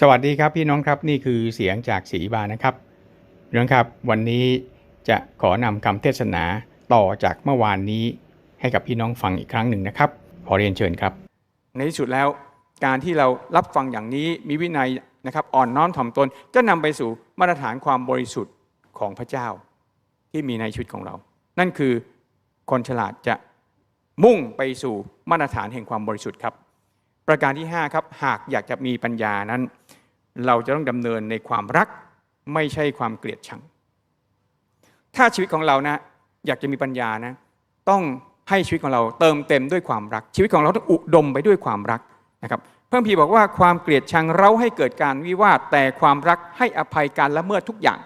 สวัสดีครับพี่น้องครับนี่คือเสียงจากศรีบานะครับพี่น้องครับวันนี้จะขอนำคำเทศนาต่อจากเมื่อวานนี้ให้กับพี่น้องฟังอีกครั้งหนึ่งนะครับ ขอเรียนเชิญครับ ในที่สุดแล้วการที่เรารับฟังอย่างนี้มีวินัยนะครับอ่อนน้อมถ่อมตนก็นำไปสู่มาตรฐานความบริสุทธิ์ของพระเจ้า ที่มีในชีวิตของเรา นั่นคือคนฉลาดจะมุ่งไปสู่มาตรฐานแห่งความบริสุทธิ์ครับ ประการที่ 5 ครับหากอยากจะมีปัญญานั้น เราจะต้องดำเนินในความรักไม่ใช่ความเกลียดชัง ถ้าชีวิตของเรานะ อยากจะมีปัญญานะ ต้องให้ชีวิตของเราเติมเต็มด้วยความรัก ชีวิตของเราต้องอุดมไปด้วยความรักนะครับเพิ่มพีบอกว่าความเกลียดชังเราให้เกิดการวิวาทแต่ความรักให้อภัยการละเมิดทุกอย่าง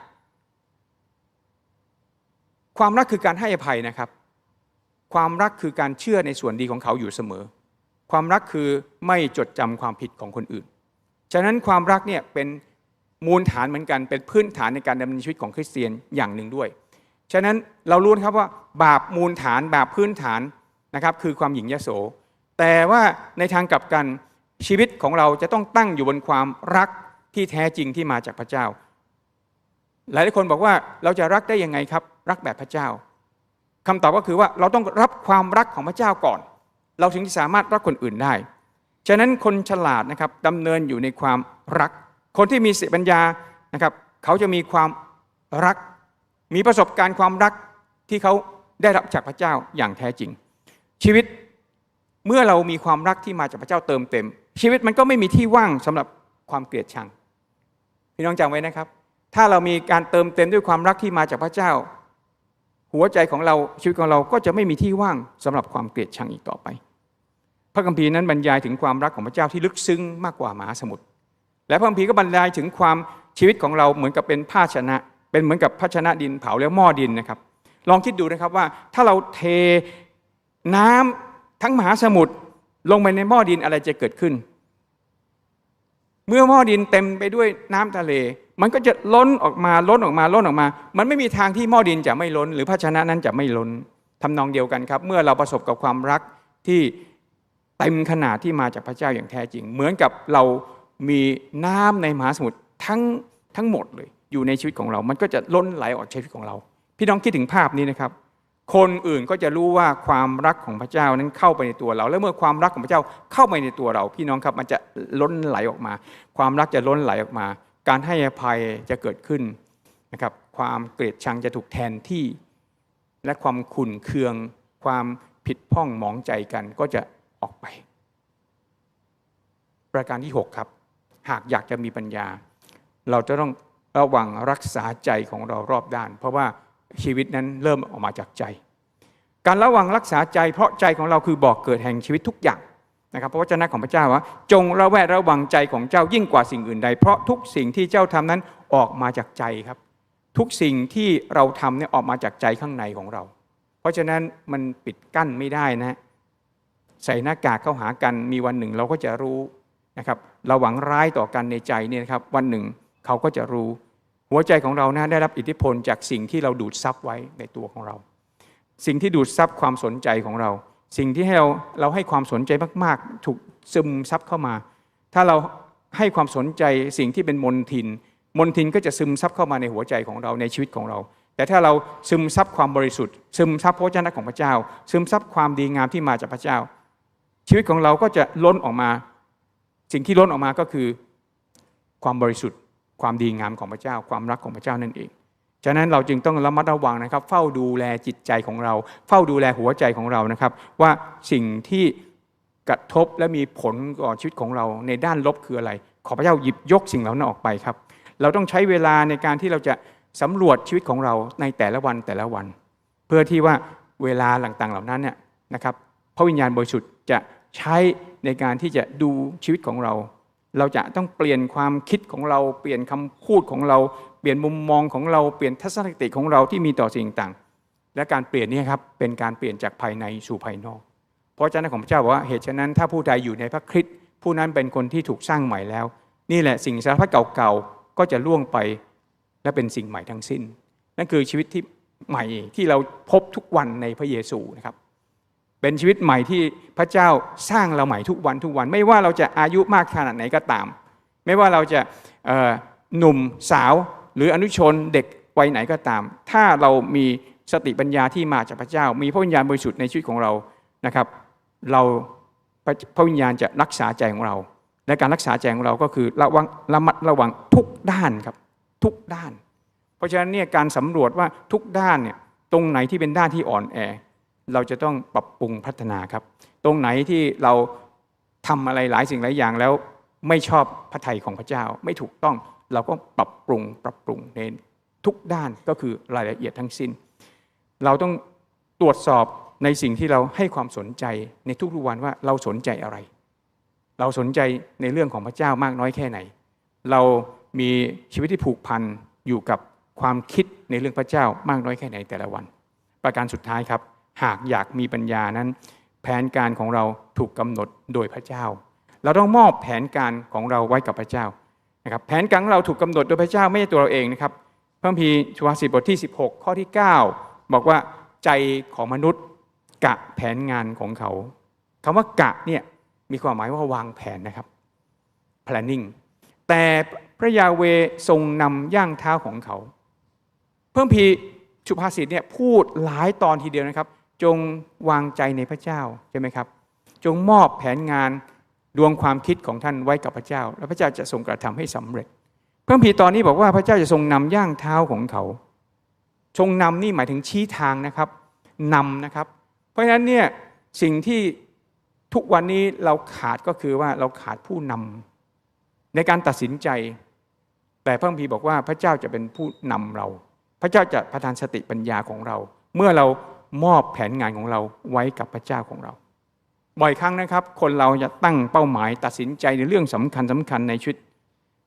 ความรักคือการให้อภัยนะครับ ความรักคือการเชื่อในส่วนดีของเขาอยู่เสมอ ความรักคือไม่จดจำความผิดของคนอื่น ฉะนั้นความรักเนี่ยเป็นมูลฐานเหมือนกันเป็นพื้นฐานในการดำเนินชีวิตของคริสเตียนอย่างหนึ่งด้วย ฉะนั้นเรารู้นะครับว่าบาปมูลฐานบาปพื้นฐานนะครับคือความหยิ่งยโส แต่ว่าในทางกลับกันชีวิตของเราจะต้องตั้งอยู่บนความรักที่แท้จริงที่มาจากพระเจ้า หลายคนบอกว่าเราจะรักได้ยังไงครับ รักแบบพระเจ้าคำตอบก็คือว่าเราต้องรับความรักของพระเจ้าก่อน เราถึงจะสามารถรักคนอื่นได้ ฉะนั้นคนฉลาดนะครับดำเนินอยู่ในความรัก คนที่มีสติปัญญานะครับเขาจะมีความรัก มีประสบการณ์ความรักที่เขาได้รับจากพระเจ้าอย่างแท้จริง ชีวิตเมื่อเรามีความรักที่มาจากพระเจ้าเติมเต็ม ชีวิตมันก็ไม่มีที่ว่างสำหรับความเกลียดชังพี่น้องจำไว้นะครับ ถ้าเรามีการเติมเต็มด้วยความรักที่มาจากพระเจ้า หัวใจของเราชีวิตของเราก็จะไม่มีที่ว่างสำหรับความเกลียดชังอีกต่อไป ระคัมภีร์นั้นบรรยายถึงความรักของพระเจ้าที่ลึกซึ้งมากกว่ามหาสมุทร และพระคัมภีร์ก็บรรยายถึงความชีวิตของเราเหมือนกับเป็นภาชนะ เป็นเหมือนกับภาชนะดินเผาแล้วหม้อดินนะครับ ลองคิดดูนะครับว่าถ้าเราเทน้ำทั้งมหาสมุทรลงไปในหม้อดินอะไรจะเกิดขึ้น เมื่อหม้อดินเต็มไปด้วยน้ำทะเล มันก็จะล้นออกมาล้นออกมาล้นออกมา มันไม่มีทางที่หม้อดินจะไม่ล้น หรือภาชนะนั้นจะไม่ล้นทำนองเดียวกันครับ เมื่อเราประสบกับความรักที่ เต็มขนาดที่มาจากพระเจ้าอย่างแท้จริง เหมือนกับเรามีน้ำในมหาสมุทรทั้งทั้งหมดเลยอยู่ในชีวิตของเรา มันก็จะล้นไหลออกจากชีวิตของเรา พี่น้องคิดถึงภาพนี้นะครับ คนอื่นก็จะรู้ว่าความรักของพระเจ้านั้นเข้าไปในตัวเรา และเมื่อความรักของพระเจ้าเข้าไปในตัวเรา พี่น้องครับมันจะล้นไหลออกมา ความรักจะล้นไหลออกมา การให้อภัยจะเกิดขึ้นนะครับ ความเกลียดชังจะถูกแทนที่ และความขุ่นเคือง ความผิดพ้องหมองใจกันก็จะ ออกไป ประการที่ 6 ครับ หากอยากจะมีปัญญา เราจะต้องระวังรักษาใจของเรารอบด้าน เพราะว่าชีวิตนั้นเริ่มออกมาจากใจ การระวังรักษาใจเพราะใจของเราคือบอกเกิดแห่งชีวิตทุกอย่างนะครับเพราะวจนะของพระเจ้าว่า จงระแวดระวังใจของเจ้ายิ่งกว่าสิ่งอื่นใด เพราะทุกสิ่งที่เจ้าทำนั้นออกมาจากใจครับ ทุกสิ่งที่เราทำเนี่ยออกมาจากใจข้างในของเรา เพราะฉะนั้นมันปิดกั้นไม่ได้นะ ใส่หน้ากากเข้าหากันมีวันหนึ่งเราก็จะรู้นะครับเราหวังร้ายต่อกันในใจเนี่ยครับวันหนึ่งเขาก็จะรู้ หัวใจของเรานะได้รับอิทธิพลจากสิ่งที่เราดูดซับไว้ในตัวของเรา สิ่งที่ดูดซับความสนใจของเรา สิ่งที่ให้เราเราให้ความสนใจมากๆ ถูกซึมซับเข้ามา ถ้าเราให้ความสนใจสิ่งที่เป็นมนทิน มนทินก็จะซึมซับเข้ามาในหัวใจของเราในชีวิตของเรา แต่ถ้าเราซึมซับความบริสุทธิ์ ซึมซับพระวจนะของพระเจ้า ซึมซับความดีงามที่มาจากพระเจ้า ชีวิตของเราก็จะล้นออกมา สิ่งที่ล้นออกมาก็คือความบริสุทธิ์ ความดีงามของพระเจ้า ความรักของพระเจ้านั่นเอง ฉะนั้นเราจึงต้องระมัดระวังนะครับ เฝ้าดูแลจิตใจของเรา เฝ้าดูแลหัวใจของเรานะครับ ว่าสิ่งที่กระทบและมีผลต่อชีวิตของเราในด้านลบคืออะไร ขอพระเจ้าหยิบยกสิ่งเหล่านั้นออกไปครับ เราต้องใช้เวลาในการที่เราจะสำรวจชีวิตของเราในแต่ละวันแต่ละวัน เพื่อที่ว่าเวลาต่างๆเหล่านั้นเนี่ยนะครับพระวิญญาณบริสุทธิ์จะ ใช้ในการที่จะดูชีวิตของเรา เราจะต้องเปลี่ยนความคิดของเรา เปลี่ยนคำพูดของเรา เปลี่ยนมุมมองของเรา เปลี่ยนทัศนคติของเราที่มีต่อสิ่งต่าง และการเปลี่ยนนี้ครับเป็นการเปลี่ยนจากภายในสู่ภายนอก เพราะฉะนั้นของพระเจ้าบอกว่าเหตุฉะนั้นถ้าผู้ใดอยู่ในพระคริสต์ผู้นั้นเป็นคนที่ถูกสร้างใหม่แล้ว นี่แหละสิ่งสารพัดเก่าๆก็จะล่วงไปและเป็นสิ่งใหม่ทั้งสิ้น นั่นคือชีวิตที่ใหม่ที่เราพบทุกวันในพระเยซูนะครับ เป็นชีวิตใหม่ที่พระเจ้าสร้างเราใหม่ทุกวันทุกวัน ไม่ว่าเราจะอายุมากขนาดไหนก็ตาม ไม่ว่าเราจะหนุ่มสาวหรืออนุชนเด็กวัยไหนก็ตาม ถ้าเรามีสติปัญญาที่มาจากพระเจ้า มีพระวิญญาณบริสุทธิ์ในชีวิตของเรานะครับ เราพระวิญญาณจะรักษาใจของเรา และการรักษาใจของเราก็คือระวังระมัดระวังทุกด้านครับทุกด้าน เพราะฉะนั้นเนี่ยการสำรวจว่าทุกด้านเนี่ยตรงไหนที่เป็นด้านที่อ่อนแอ เราจะต้องปรับปรุงพัฒนาครับ ตรงไหนที่เราทำอะไรหลายสิ่งหลายอย่างแล้วไม่ชอบพระทัยของพระเจ้า ไม่ถูกต้องเราก็ปรับปรุงปรับปรุงในทุกด้านก็คือรายละเอียดทั้งสิ้น เราต้องตรวจสอบในสิ่งที่เราให้ความสนใจในทุกๆวันว่าเราสนใจอะไร เราสนใจในเรื่องของพระเจ้ามากน้อยแค่ไหน เรามีชีวิตที่ผูกพันอยู่กับความคิดในเรื่องพระเจ้ามากน้อยแค่ไหนแต่ละวัน ประการสุดท้ายครับ หากอยากมีปัญญานั้น แผนการของเราถูกกำหนดโดยพระเจ้า เราต้องมอบแผนการของเราไว้กับพระเจ้านะครับแผนการของเราถูกกำหนดโดยพระเจ้าไม่ใช่ตัวเราเองนะครับพระคัมภีร์สุภาษิบทที่ 16 ข้อที่ 9 บอกว่าใจของมนุษย์กะแผนงานของเขาคำว่ากะเนี่ยมีความหมายว่าวางแผนนะครับ planning แต่พระยาเวทรงนำย่างเท้าของเขา เพิ่มพีร์สุภาษิตเนี่ยพูดหลายตอนทีเดียวนะครับ จงวางใจในพระเจ้าใช่ไหมครับ จงมอบแผนงานดวงความคิดของท่านไว้กับพระเจ้า แล้วพระเจ้าจะทรงกระทำให้สำเร็จเพิ่มพีตอนนี้บอกว่าพระเจ้าจะทรงนำย่างเท้าของเขาทรงนำนี่หมายถึงชี้ทางนะครับนำนะครับ เพราะฉะนั้นเนี่ยสิ่งที่ทุกวันนี้เราขาดก็คือว่าเราขาดผู้นำในการตัดสินใจ แต่พระพีบอกว่าพระเจ้าจะเป็นผู้นำเรา พระเจ้าจะประทานสติปัญญาของเรา เมื่อเรา มอบแผนงานของเราไว้กับพระเจ้าของเรา บ่อยครั้งนะครับ คนเราจะตั้งเป้าหมายตัดสินใจในเรื่องสำคัญสำคัญในชีวิต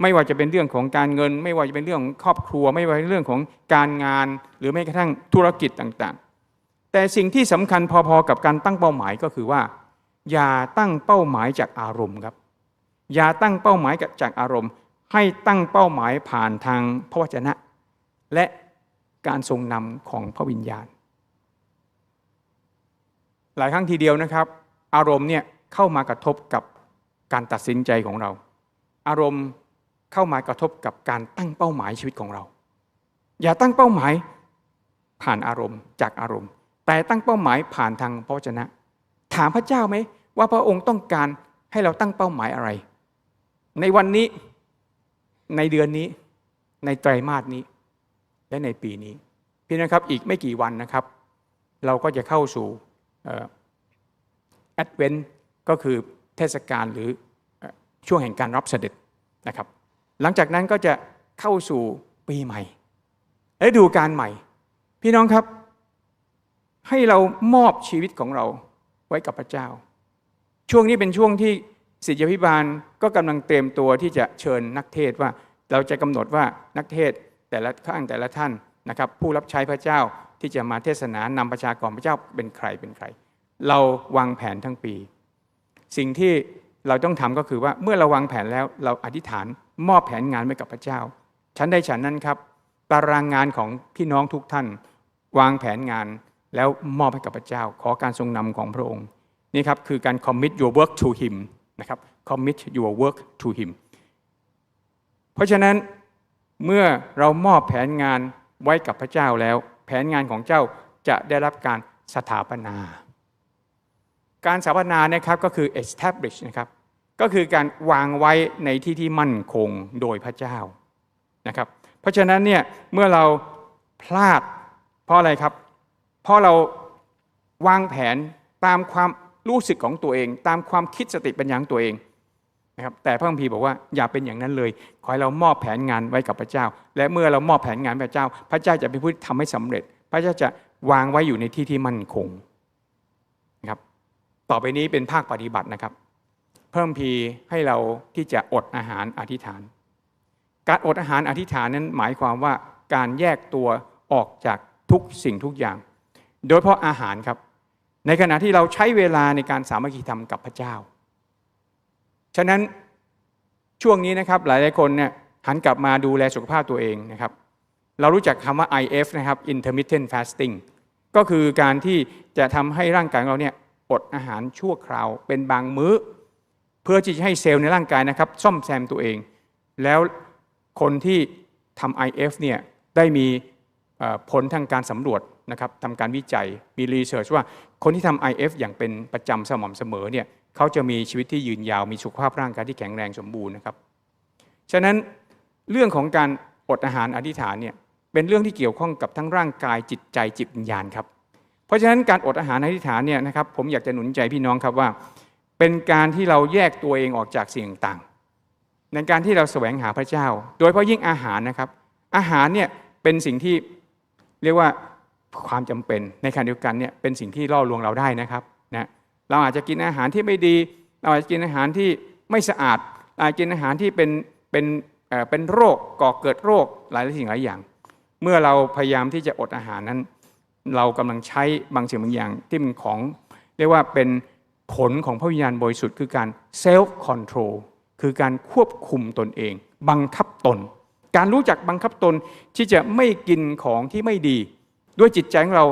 ไม่ว่าจะเป็นเรื่องของการเงิน ไม่ว่าจะเป็นเรื่องของครอบครัว ไม่ว่าจะเป็นเรื่องของการงาน หรือแม้กระทั่งธุรกิจต่างๆ แต่สิ่งที่สำคัญพอๆกับการตั้งเป้าหมายก็คือว่า อย่าตั้งเป้าหมายจากอารมณ์ครับ อย่าตั้งเป้าหมายจากอารมณ์ ให้ตั้งเป้าหมายผ่านทางพระวจนะ และการทรงนำของพระวิญญาณ หลายครั้งทีเดียวนะครับ อารมณ์เนี่ยเข้ามากระทบกับการตัดสินใจของเรา อารมณ์เข้ามากระทบกับการตั้งเป้าหมายชีวิตของเรา อย่าตั้งเป้าหมายผ่านอารมณ์จากอารมณ์ แต่ตั้งเป้าหมายผ่านทางพระวจนะ ถามพระเจ้าไหมว่าพระองค์ต้องการให้เราตั้งเป้าหมายอะไร ในวันนี้ในเดือนนี้ ในไตรมาสนี้ และในปีนี้ พี่นะครับอีกไม่กี่วันนะครับ เราก็จะเข้าสู่ แอดเวนต์ก็คือเทศกาลหรือช่วงแห่งการรับเสด็จนะครับ หลังจากนั้นก็จะเข้าสู่ปีใหม่และดูการใหม่ พี่น้องครับ ให้เรามอบชีวิตของเราไว้กับพระเจ้า ช่วงนี้เป็นช่วงที่ศิษยพิบาลก็กำลังเตรียมตัวที่จะเชิญนักเทศว่าเราจะกำหนดว่านักเทศแต่ละข้างแต่ละท่านนะครับ ผู้รับใช้พระเจ้า ที่จะมาเทศนานำประชากรพระเจ้าเป็นใครเป็นใคร เราวางแผนทั้งปี สิ่งที่เราต้องทำก็คือว่าเมื่อเราวางแผนแล้วเราอธิษฐานมอบแผนงานไว้กับพระเจ้าฉันได้ฉันนั้นครับ ตารางงานของพี่น้องทุกท่าน วางแผนงานแล้วมอบให้กับพระเจ้า ขอการทรงนำของพระองค์นี่ครับคือการ commit your work to him นะครับ commit your work to him เพราะฉะนั้นเมื่อเรามอบแผนงานไว้กับพระเจ้าแล้ว ผนงานของเจ้าจะได้รับการสถาปนา การสถาปนานะครับก็คือ establish นะครับก็คือการวางไว้ในที่ที่มั่นคงโดยพระเจ้านะครับ เพราะฉะนั้นเนี่ยเมื่อเราพลาดเพราะอะไรครับ เพราะเราวางแผนตามความรู้สึกของตัวเอง ตามความคิดสติปัญญาของตัวเอง นะครับแต่พระคัมภีร์บอกว่าอย่าเป็นอย่างนั้นเลย ขอให้เรามอบแผนงานไว้กับพระเจ้า และเมื่อเรามอบแผนงานพระเจ้า พระเจ้าจะเป็นผู้ทำให้สำเร็จ พระเจ้าจะวางไว้อยู่ในที่ที่มั่นคงนะครับต่อไปนี้เป็นภาคปฏิบัตินะครับ เพิ่มพีให้เราที่จะอดอาหารอธิษฐาน การอดอาหารอธิษฐานนั้นหมายความว่าการแยกตัวออกจากทุกสิ่งทุกอย่าง โดยเพราะอาหารครับ ในขณะที่เราใช้เวลาในการสามัคคีธรรมกับพระเจ้า ฉะนั้นช่วงนี้นะครับหลายหลายคนเนี่ยหันกลับมาดูแลสุขภาพตัวเองนะครับ เรารู้จักคำว่า IF นะครับ intermittent fasting ก็คือการที่จะทำให้ร่างกายเราเนี่ยอดอาหารชั่วคราว เป็นบางมื้อ เพื่อที่จะให้เซลล์ในร่างกายนะครับ ซ่อมแซมตัวเอง แล้วคนที่ทำ IF เนี่ยได้มีผลทางการสำรวจนะครับทำการวิจัยมีรีเสิร์ชว่าคนที่ทำ IF อย่างเป็นประจำสม่ำเสมอเนี่ย เขาจะมีชีวิตที่ยืนยาวมีสุขภาพร่างกายที่แข็งแรงสมบูรณ์นะครับ ฉะนั้นเรื่องของการอดอาหารอธิษฐานเนี่ยเป็นเรื่องที่เกี่ยวข้องกับทั้งร่างกายจิตใจจิตวิญญาณครับ เพราะฉะนั้นการอดอาหารอธิษฐานเนี่ยนะครับผมอยากจะหนุนใจพี่น้องครับว่า เป็นการที่เราแยกตัวเองออกจากสิ่งต่างในการที่เราแสวงหาพระเจ้า โดยเฉพาะยิ่งอาหารนะครับ อาหารเนี่ยเป็นสิ่งที่เรียกว่าความจำเป็นในขณะเดียวกันเนี่ยเป็นสิ่งที่ล่อลวงเราได้นะครับ เราอาจจะกินอาหารที่ไม่ดี เราอาจจะกินอาหารที่ไม่สะอาดอาจจะกินอาหารที่เป็นเป็นเป็นโรคก่อเกิดโรคหลายสิ่งหลายอย่าง เมื่อเราพยายามที่จะอดอาหารนั้น เรากำลังใช้บางสิ่งบางอย่างที่เป็นของเรียกว่าเป็นผลของพระวิญญาณบริสุทธิ์คือการ self control คือการควบคุมตนเอง บังคับตน การรู้จักบังคับตนที่จะไม่กินของที่ไม่ดี ด้วยจิตใจของเรา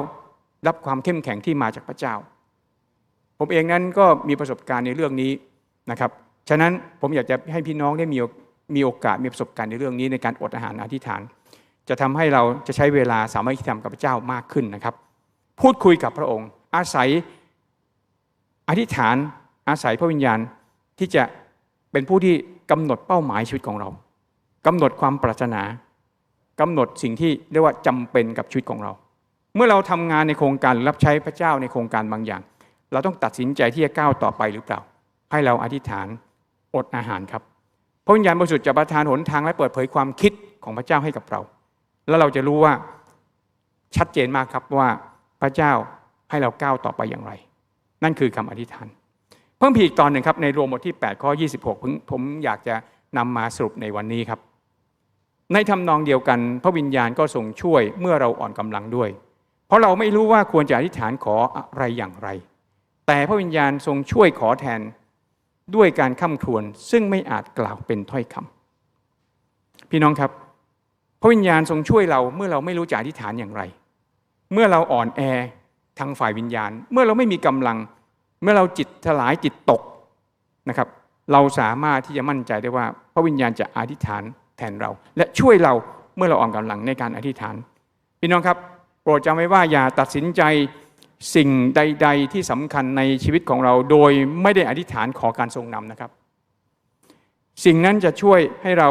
รับความเข้มแข็งที่มาจากพระเจ้า ผมเองนั้นก็มีประสบการณ์ในเรื่องนี้นะครับฉะนั้นผมอยากจะให้พี่น้องได้มีมีโอกาสมีประสบการณ์ในเรื่องนี้ในการอดอาหารอธิษฐาน จะทำให้เราจะใช้เวลาสามัคคีธรรมกับพระเจ้ามากขึ้นนะครับ พูดคุยกับพระองค์ อาศัยอธิษฐานอาศัยพระวิญญาณที่จะเป็นผู้ที่กำหนดเป้าหมายชีวิตของเรากำหนดความปรารถนากำหนดสิ่งที่เรียกว่าจำเป็นกับชีวิตของเรา เมื่อเราทำงานในโครงการหรือรับใช้พระเจ้าในโครงการบางอย่าง เราต้องตัดสินใจที่จะก้าวต่อไปหรือเปล่า ให้เราอธิษฐานอดอาหารครับพระวิญญาณบริสุทธิ์จะประทานหนทางและเปิดเผยความคิดของพระเจ้าให้กับเรา แล้วเราจะรู้ว่าชัดเจนมากครับว่าพระเจ้าให้เราก้าวต่อไปอย่างไร นั่นคือคำอธิษฐาน เพิ่มพีอีกตอนหนึ่งครับในโรมบทที่ 8 ข้อ 26 ผมผมอยากจะนำมาสรุปในวันนี้ครับ ในทำนองเดียวกัน พระวิญญาณก็ทรงช่วยเมื่อเราอ่อนกำลังด้วย เพราะเราไม่รู้ว่าควรจะอธิษฐานขออะไรอย่างไร แต่พระวิญญาณทรงช่วยขอแทนด้วยการข้ามครวญซึ่งไม่อาจกล่าวเป็นถ้อยคำพี่น้องครับ พระวิญญาณทรงช่วยเราเมื่อเราไม่รู้จะอธิษฐานอย่างไร เมื่อเราอ่อนแอทางฝ่ายวิญญาณ เมื่อเราไม่มีกำลัง เมื่อเราจิตถลายจิตตกนะครับ เราสามารถที่จะมั่นใจได้ว่า พระวิญญาณจะอธิษฐานแทนเรา และช่วยเราเมื่อเราอ่อนกำลังในการอธิษฐาน พี่น้องครับ โปรดจำไว้ว่าอย่าตัดสินใจ สิ่งใด ๆ ที่สำคัญในชีวิตของเราโดยไม่ได้อธิษฐานขอการทรงนำนะครับ สิ่งนั้นจะช่วยให้เรา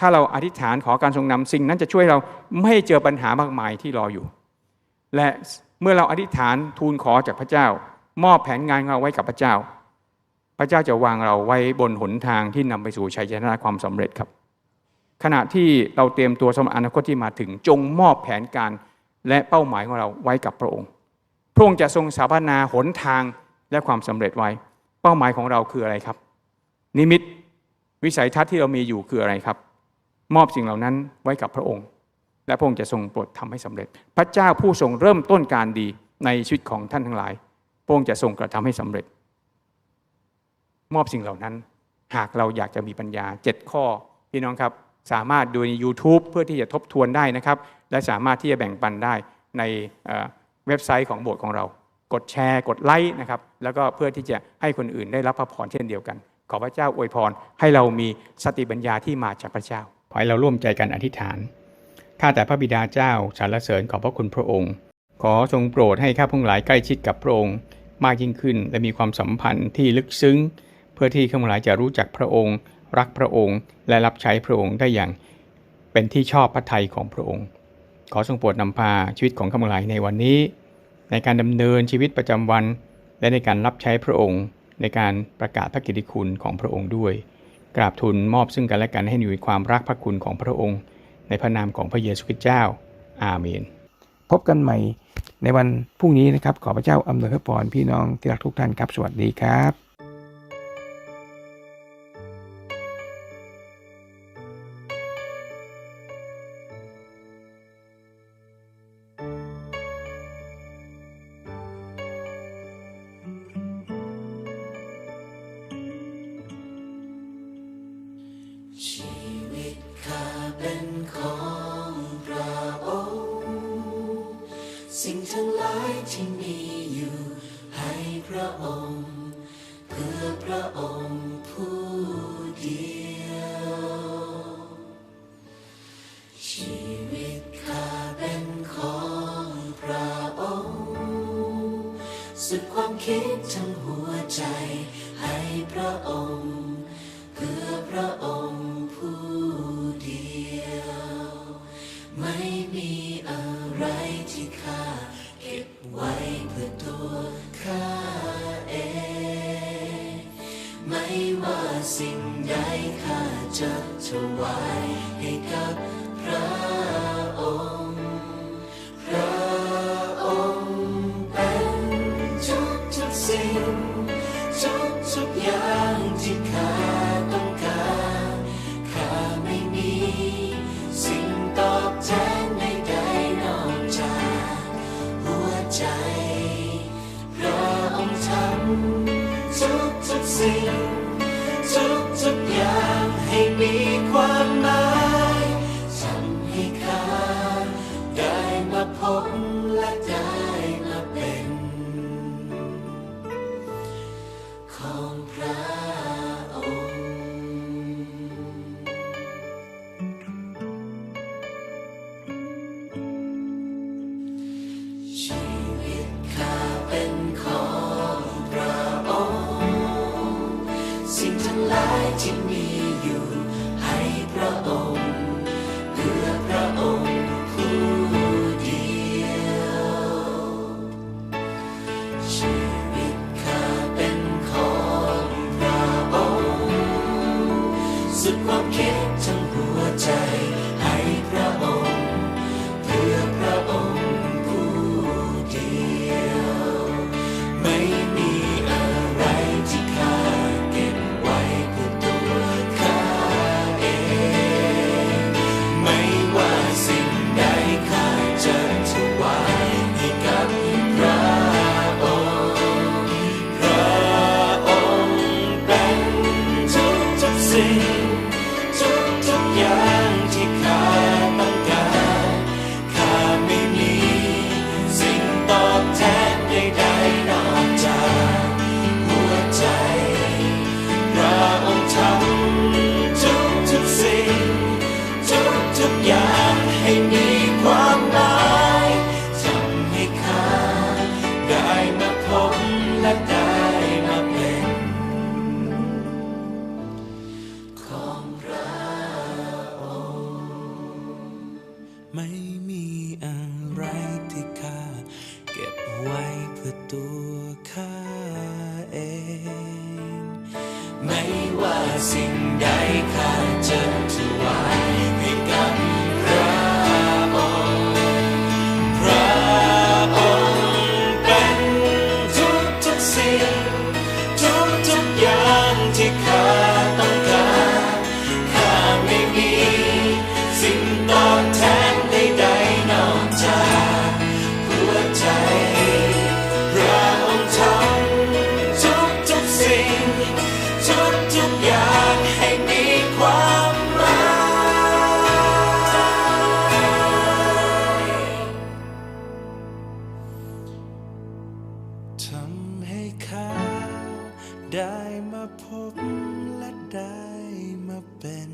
ถ้าเราอธิษฐานขอการทรงนำสิ่งนั้นจะช่วยเราไม่ให้เจอปัญหามากมายที่รออยู่ และเมื่อเราอธิษฐานทูลขอจากพระเจ้า มอบแผนงานของเราไว้กับพระเจ้า พระเจ้าจะวางเราไว้บนหนทางที่นำไปสู่ชัยชนะความสำเร็จครับ ขณะที่เราเตรียมตัวสำหรับอนาคตที่มาถึงจงมอบแผนการและเป้าหมายของเราไว้กับพระองค์ ระองค์จะทรงสถานาหนทางและความสำเร็จไว้ เป้าหมายของเราคืออะไรครับ นิมิตวิสัยทัศน์ที่เรามีอยู่คืออะไรครับ มอบสิ่งเหล่านั้นไว้กับพระองค์ และพระองค์จะทรงโปรดทำให้สำเร็จ พระเจ้าผู้ทรงเริ่มต้นการดีในชีวิตของท่านทั้งหลาย พระองค์จะทรงกระทำให้สำเร็จ มอบสิ่งเหล่านั้น หากเราอยากจะมีปัญญา 7 ข้อพี่น้องครับสามารถดูใน YouTube เพื่อที่จะทบทวนได้นะครับ และสามารถที่จะแบ่งปันได้ใน เว็บไซต์ของโบสถ์ของเรา กดแชร์กดไลค์นะครับ แล้วก็เพื่อที่จะให้คนอื่นได้รับพระพรเช่นเดียวกัน ขอพระเจ้าอวยพรให้เรามีสติปัญญาที่มาจากพระเจ้าขอให้เราร่วมใจกันอธิษฐานข้าแต่พระบิดาเจ้าสรรเสริญขอพระคุณพระองค์ ขอทรงโปรดให้ข้าพงหลายใกล้ชิดกับพระองค์ มากยิ่งขึ้นและมีความสัมพันธ์ที่ลึกซึ้ง เพื่อที่ข้าพงหลายจะรู้จักพระองค์ รักพระองค์ และรับใช้พระองค์ได้อย่าง เป็นที่ชอบพระทัยของพระองค์ ขอทรงโปรดนำพาชีวิตของข้าพงหลายในวันนี้ ในการดำเนินชีวิตประจำวัน และในการรับใช้พระองค์ ในการประกาศพระกิติคุณของพระองค์ด้วย กราบทูลมอบซึ่งกันและกันให้มีความรักพระคุณของพระองค์ ในพระนามของพระเยซูคริสต์เจ้า อาเมน พบกันใหม่ในวันพรุ่งนี้นะครับขอพระเจ้าอำนวยพระพรพี่น้องที่รักทุกท่านครับ สวัสดีครับ 기적 ทำให้ข้าได้มาพบและได้มาเป็น